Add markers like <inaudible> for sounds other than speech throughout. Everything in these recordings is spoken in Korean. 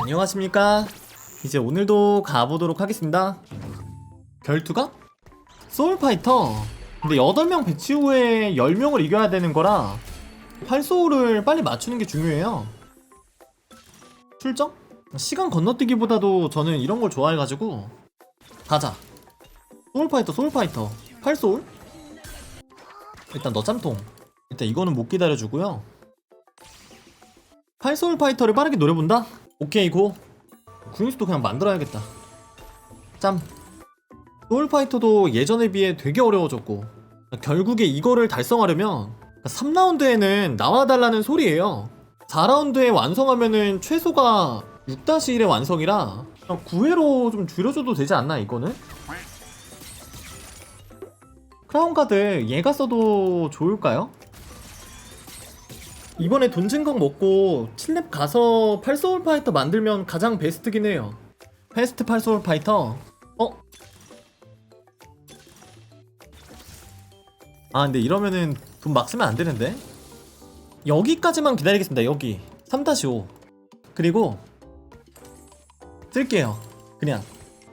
안녕하십니까? 이제 오늘도 가보도록 하겠습니다. 결투가? 소울파이터. 근데 8명 배치 후에 10명을 이겨야 되는 거라 8소울을 빨리 맞추는 게 중요해요. 출정? 시간 건너뛰기보다도 저는 이런 걸 좋아해가지고. 가자. 소울파이터 소울파이터. 8소울? 일단 너 짬통. 일단 이거는 못 기다려주고요. 8소울 파이터를 빠르게 노려본다? 오케이 고 구인수도 그냥 만들어야겠다 짬 소울파이터도 예전에 비해 되게 어려워졌고 결국에 이거를 달성하려면 3라운드에는 나와달라는 소리예요 4라운드에 완성하면은 최소가 6-1의 완성이라 9회로 좀 줄여줘도 되지 않나 이거는? 크라운가드 얘가 써도 좋을까요? 이번에 돈 증강 먹고 7렙 가서 8소울 파이터 만들면 가장 베스트긴 해요. 패스트 8소울 파이터. 어? 아 근데 이러면은 돈 막 쓰면 안 되는데? 여기까지만 기다리겠습니다 여기. 3-5 그리고 쓸게요. 그냥.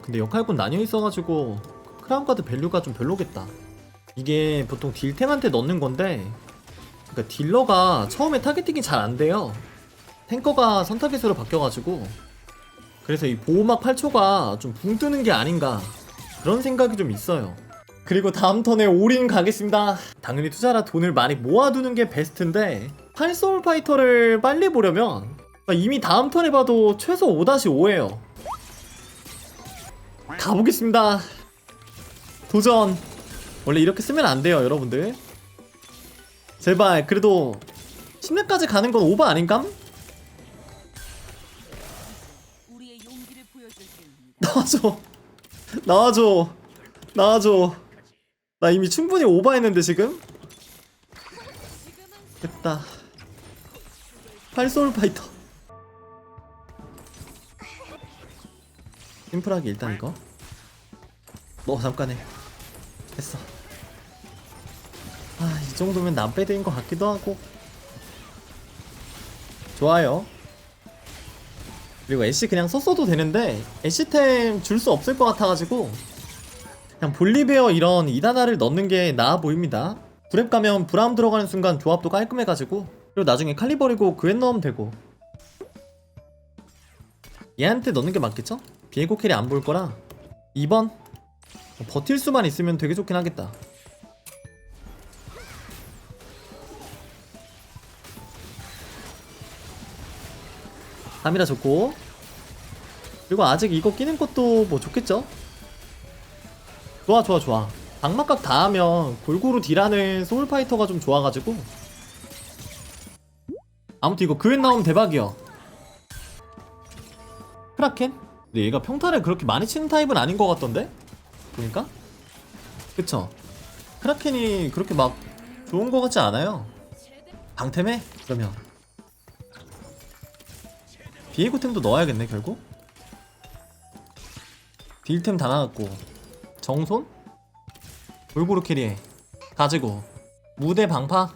근데 역할군 나뉘어 있어가지고 크라운 카드 밸류가 좀 별로겠다. 이게 보통 딜탱한테 넣는 건데 그러니까 딜러가 처음에 타겟팅이 잘 안 돼요. 탱커가 선타겟으로 바뀌어가지고 그래서 이 보호막 8초가 좀 붕 뜨는 게 아닌가 그런 생각이 좀 있어요. 그리고 다음 턴에 올인 가겠습니다. 당연히 투자라 돈을 많이 모아두는 게 베스트인데 8소울 파이터를 빨리 보려면 이미 다음 턴에 봐도 최소 5-5예요. 가보겠습니다. 도전. 원래 이렇게 쓰면 안 돼요, 여러분들. 제발 그래도 10렙까지 가는 건 오버 아닌감? 나와줘. 나와줘. 나와줘. 나 이미 충분히 오버했는데 지금? 됐다. 팔소울 파이터. 심플하게 일단 이거. 너 잠깐 해 됐어. 아 이 정도면 남배드인 것 같기도 하고. 좋아요. 그리고 애쉬 그냥 썼어도 되는데 애쉬템 줄 수 없을 것 같아가지고 그냥 볼리베어 이런 이다나를 넣는 게 나아 보입니다. 브랩 가면 브라움 들어가는 순간 조합도 깔끔해가지고 그리고 나중에 칼리 버리고 그웬 넣으면 되고. 얘한테 넣는 게 맞겠죠? 비에고 캐리 안 볼 거라. 2번? 버틸 수만 있으면 되게 좋긴 하겠다 감이라 좋고 그리고 아직 이거 끼는 것도 뭐 좋겠죠? 좋아 좋아 좋아 악마각 다 하면 골고루 딜하는 소울파이터가 좀 좋아가지고 아무튼 이거 그웬 나오면 대박이요 크라켄? 근데 얘가 평타를 그렇게 많이 치는 타입은 아닌 것 같던데? 보니까? 그쵸? 크라켄이 그렇게 막 좋은 것 같지 않아요 방템해? 그러면 비에고템도 넣어야겠네 결국. 딜템 다 나갔고. 정손? 골고루 캐리해. 가지고. 무대 방파?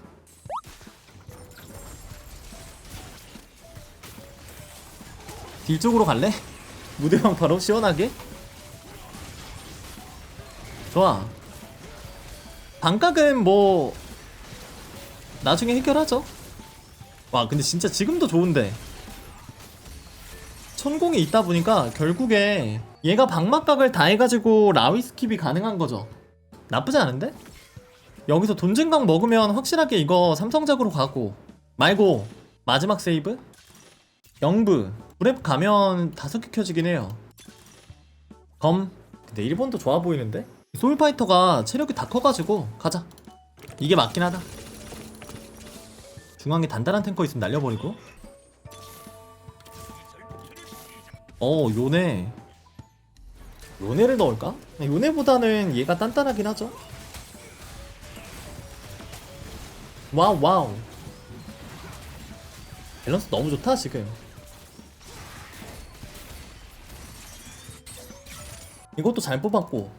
딜 쪽으로 갈래? <laughs> 무대 방파로? 시원하게? 좋아. 방각은 뭐 나중에 해결하죠. 와 근데 진짜 지금도 좋은데 천공이 있다 보니까 결국에 얘가 방막각을 다 해가지고 라위 스킵이 가능한 거죠. 나쁘지 않은데? 여기서 돈증강 먹으면 확실하게 이거 삼성작으로 가고 말고 마지막 세이브? 영브 브랩 가면 다섯 개 켜지긴 해요. 검 근데 일본도 좋아 보이는데? 소울파이터가 체력이 다 커가지고 가자. 이게 맞긴 하다. 중앙에 단단한 탱커 있으면 날려버리고 어 요네. 요네를 넣을까? 요네보다는 얘가 단단하긴 하죠. 와우 와우. 밸런스 너무 좋다 지금. 이것도 잘 뽑았고.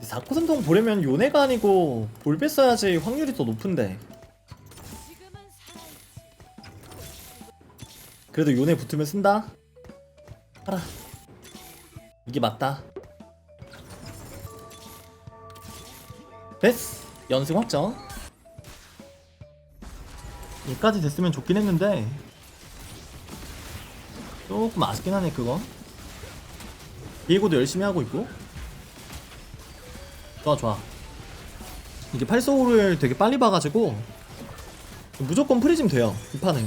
4코 삼성 보려면 요네가 아니고 볼베 써야지 확률이 더 높은데. 그래도 요네 붙으면 쓴다 하라 이게 맞다. 됐어. 연승 확정. 여기까지 됐으면 좋긴 했는데 조금 아쉽긴 하네 그거. 비에고도 열심히 하고 있고. 좋아 좋아. 이게 팔소울을 되게 빨리 봐가지고 무조건 프리즘 돼요 이 판은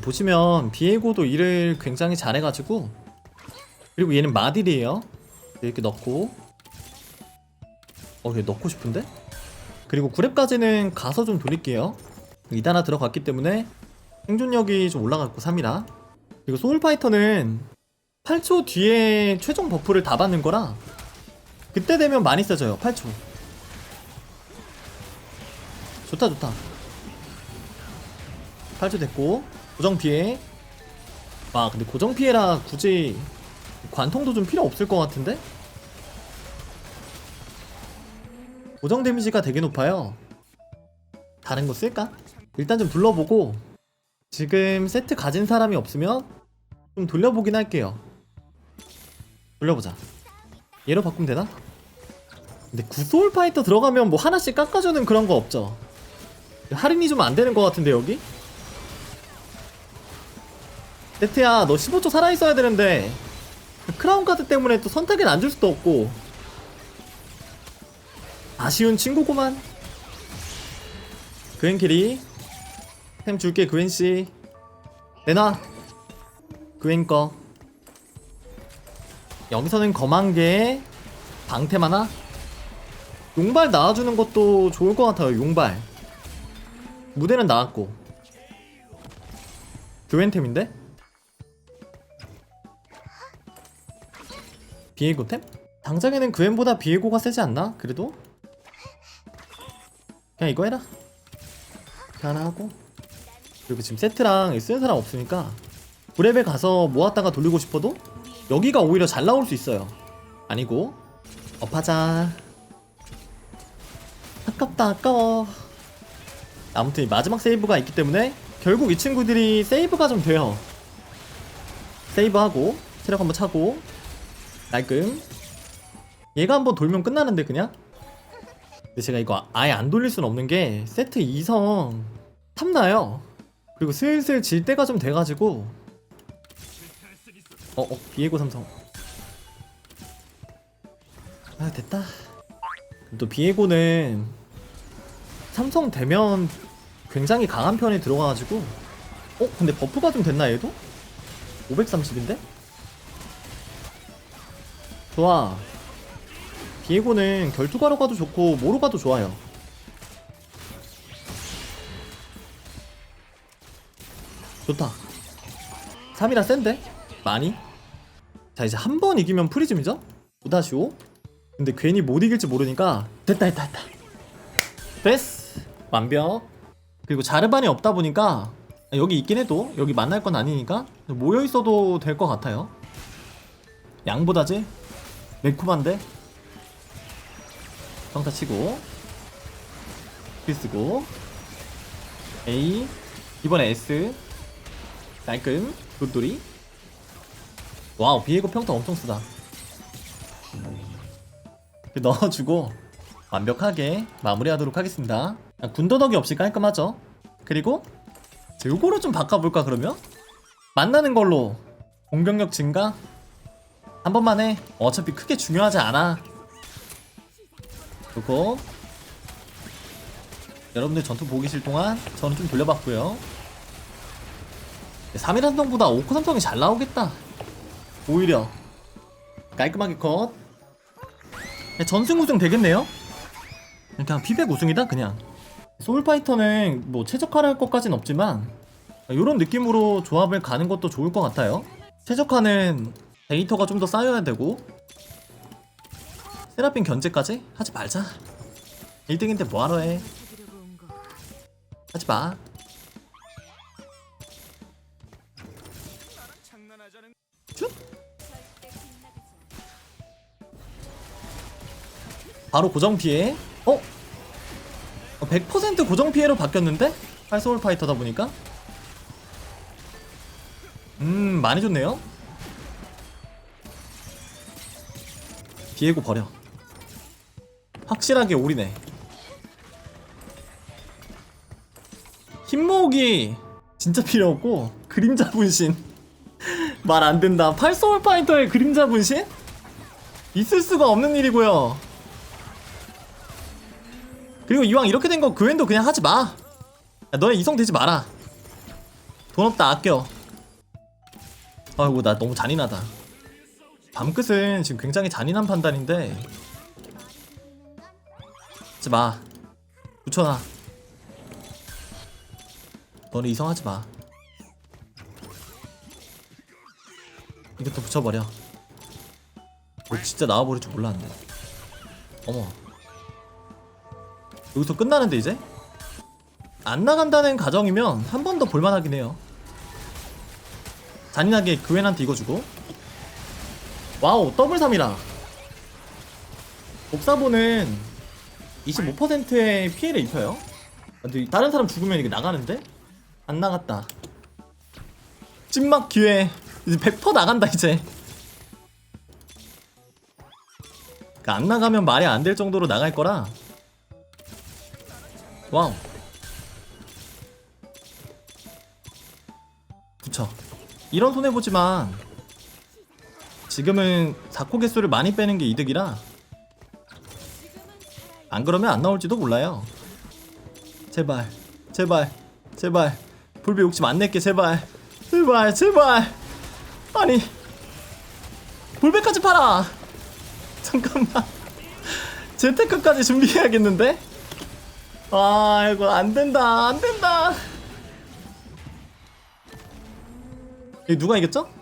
보시면 비에고도 일을 굉장히 잘해가지고 그리고 얘는 마딜이에요 이렇게 넣고 어, 얘 넣고 싶은데? 그리고 9렙까지는 가서 좀 돌릴게요. 이다나 들어갔기 때문에 생존력이 좀 올라갔고 3이라. 그리고 소울파이터는 8초 뒤에 최종 버프를 다 받는 거라 그때 되면 많이 써져요. 8초. 좋다 좋다. 8초 됐고 고정 피해. 아 근데 고정 피해라 굳이 관통도 좀 필요 없을 것 같은데? 고정 데미지가 되게 높아요. 다른 거 쓸까? 일단 좀 둘러보고 지금 세트 가진 사람이 없으면 좀 돌려보긴 할게요. 돌려보자. 얘로 바꾸면 되나? 근데 구소울 파이터 들어가면 뭐 하나씩 깎아주는 그런 거 없죠? 할인이 좀 안 되는 것 같은데 여기? 세트야 너 15초 살아있어야 되는데 크라운 카드 때문에 또 선택은 안줄 수도 없고 아쉬운 친구구만. 그앤 캐리. 템 줄게 그앤 씨. 내놔. 거. 여기서는 검한 게 방템 하나. 용발 나와주는 것도 좋을 것 같아요. 용발. 무대는 나왔고. 교엔템인데? 비에고템? 당장에는 그앤보다 비에고가 세지 않나? 그래도? 그냥 이거 해라. 이렇게 하나 하고. 그리고 지금 세트랑 쓰는 사람 없으니까 브랩에 가서 모았다가 돌리고 싶어도 여기가 오히려 잘 나올 수 있어요. 아니고. 업하자. 아깝다 아까워. 아무튼 이 마지막 세이브가 있기 때문에 결국 이 친구들이 세이브가 좀 돼요. 세이브하고 체력 한번 차고 깔끔 얘가 한번 돌면 끝나는데 그냥 근데 제가 이거 아예 안 돌릴 순 없는 게 세트 2성 탐나요. 그리고 슬슬 질 때가 좀 돼가지고 어, 어, 비에고 삼성 아 됐다 또 비에고는 삼성 되면 굉장히 강한 편에 들어가가지고 어? 근데 버프가 좀 됐나 얘도? 530인데? 좋아 비에고는 결투가로 가도 좋고 뭐로 가도 좋아요. 좋다. 3이라 센데? 많이? 자 이제 한 번 이기면 프리즘이죠? 5-5 근데 괜히 못 이길지 모르니까 됐다 됐다 됐다 됐어 완벽 그리고 자르반이 없다 보니까 여기 있긴 해도 여기 만날 건 아니니까 모여 있어도 될 것 같아요 양보다지 매콤한데? 평타 치고. 킬 쓰고. A. 이번에 S. 깔끔 굿돌이. 와우 비에고 평타 엄청 쓰다. 넣어주고 완벽하게 마무리하도록 하겠습니다. 아, 군더더기 없이 깔끔하죠? 그리고 자, 요거로 좀 바꿔볼까 그러면? 만나는 걸로. 공격력 증가 한 번만 해 어차피 크게 중요하지 않아. 그리고 여러분들 전투 보기 싫 동안 저는 좀 돌려봤고요. 3일 한성보다 5코 삼성이 잘 나오겠다. 오히려. 깔끔하게 컷. 네, 전승 우승 되겠네요? 그냥 피백 우승이다 그냥. 소울파이터는 뭐 최적화를 할 것까진 없지만 이런 느낌으로 조합을 가는 것도 좋을 것 같아요. 최적화는 데이터가 좀 더 쌓여야 되고. 세라핀 견제까지? 하지 말자. 1등인데 뭐하러 해. 하지마. 쭉 바로 고정 피해? 어? 어, 100% 고정 피해로 바뀌었는데? 팔소울 파이터다 보니까? 음 많이 좋네요 비에고 버려. 확실하게 올이네 힘 모으기 진짜 필요 없고 그림자 분신. <laughs> 말 안 된다. 팔소울 파이터의 그림자 분신? 있을 수가 없는 일이고요. 그리고 이왕 이렇게 된거 그웬도 그냥 하지 마. 야, 너네 이성 되지 마라. 돈 없다 아껴. 아이고 나 너무 잔인하다 밤끝은 지금 굉장히 잔인한 판단인데. 하지 마. 붙여놔. 너네 이성하지 마. 이것도 붙여버려. 너 진짜 나와버릴 줄 몰랐네 어머. 여기서 끝나는데 이제? 안 나간다는 가정이면 한 번 더 볼만하긴 해요. 잔인하게 그웬한테 이거 주고 와우 더블 3이라. 복사본은 25%의 피해를 입혀요. 근데 다른 사람 죽으면 이게 나가는데? 안 나갔다. 찐막 기회. 이제 100% 나간다 이제. 그러니까 안 나가면 말이 안 될 정도로 나갈 거라. 와우. 붙여. 이런 손해보지만 지금은 4코 개수를 많이 빼는 게 이득이라 안 그러면 안 나올지도 몰라요. 제발 제발 제발. 불배 욕심 안 낼게 제발. 제발 제발. 아니 불배까지 팔아. 잠깐만. 재테크까지 준비해야겠는데? 아 이거 안 된다 안 된다. 이 누가 이겼죠?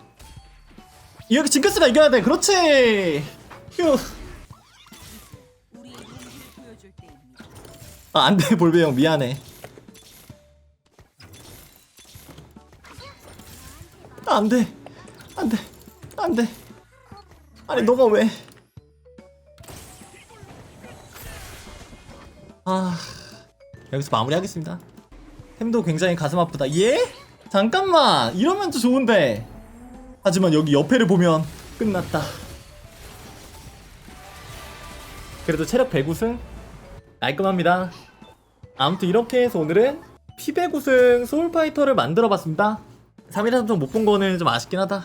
이렇게 징크스가 이겨야 돼 그렇지 휴. 아, 안 돼, <laughs> 볼베 형. 미안해. 아, 안 돼. 안 돼. 안 돼. 아니, 너가 왜. 아. 여기서 마무리하겠습니다. 햄도 굉장히 가슴 아프다. 예? 잠깐만. 이러면 또 좋은데. 하지만 여기 옆에를 보면 끝났다. 그래도 체력 100우승 깔끔합니다. 아무튼 이렇게 해서 오늘은 피백 우승 소울파이터를 만들어 봤습니다. 3일 3종 못본 거는 좀 아쉽긴 하다.